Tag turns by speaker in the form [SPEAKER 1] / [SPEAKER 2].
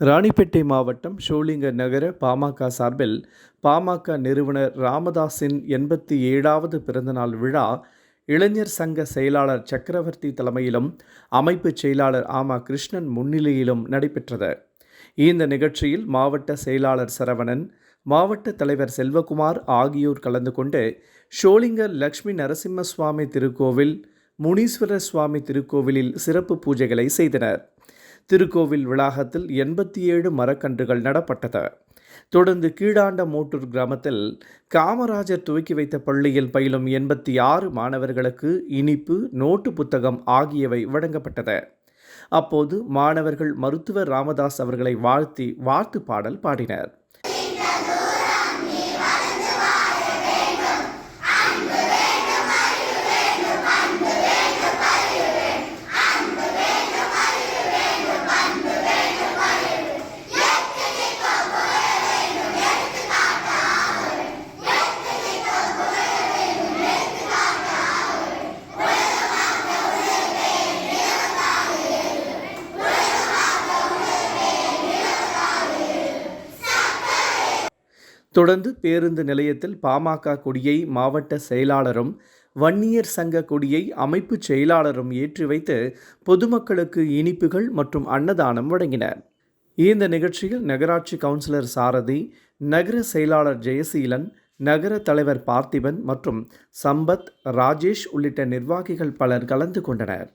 [SPEAKER 1] ராணிப்பேட்டை மாவட்டம் ஷோலிங்கர் நகர பாமக சார்பில் பாமக நிறுவனர் ராமதாஸின் எண்பத்தி ஏழாவது பிறந்தநாள் விழா இளைஞர் சங்க செயலாளர் சக்கரவர்த்தி தலைமையிலும் அமைப்புச் செயலாளர் ஆமா கிருஷ்ணன் முன்னிலையிலும் நடைபெற்றது. இந்த நிகழ்ச்சியில் மாவட்ட செயலாளர் சரவணன் மாவட்ட தலைவர் செல்வகுமார் ஆகியோர் கலந்து கொண்டு ஷோலிங்கர் லக்ஷ்மி நரசிம்ம சுவாமி திருக்கோவில் முனீஸ்வரர் சுவாமி திருக்கோவிலில் சிறப்பு பூஜைகளை செய்தனர். திருக்கோவில் வளாகத்தில் எண்பத்தி ஏழு மரக்கன்றுகள் நடப்பட்டது தொடர்ந்து கீழாண்ட மோட்டூர் கிராமத்தில் காமராஜர் துவக்கி வைத்த பள்ளியில் பயிலும் எண்பத்தி ஆறு மாணவர்களுக்கு இனிப்பு நோட்டு புத்தகம் ஆகியவை வழங்கப்பட்டது அப்போது மாணவர்கள் மருத்துவர் ராமதாஸ் அவர்களை வாழ்த்தி வாழ்த்து பாடல் பாடினர். தொடர்ந்து பேருந்து நிலையத்தில் பாமக கொடியை மாவட்ட செயலாளரும் வன்னியர் சங்க கொடியை அமைப்பு செயலாளரும் ஏற்றி வைத்து பொதுமக்களுக்கு இனிப்புகள் மற்றும் அன்னதானம் வழங்கினர். இந்த நிகழ்ச்சியில் நகராட்சி கவுன்சிலர் சாரதி நகர செயலாளர் ஜெயசீலன் நகர தலைவர் பார்த்திபன் மற்றும் சம்பத் ராஜேஷ் உள்ளிட்ட நிர்வாகிகள் பலர் கலந்து கொண்டனர்.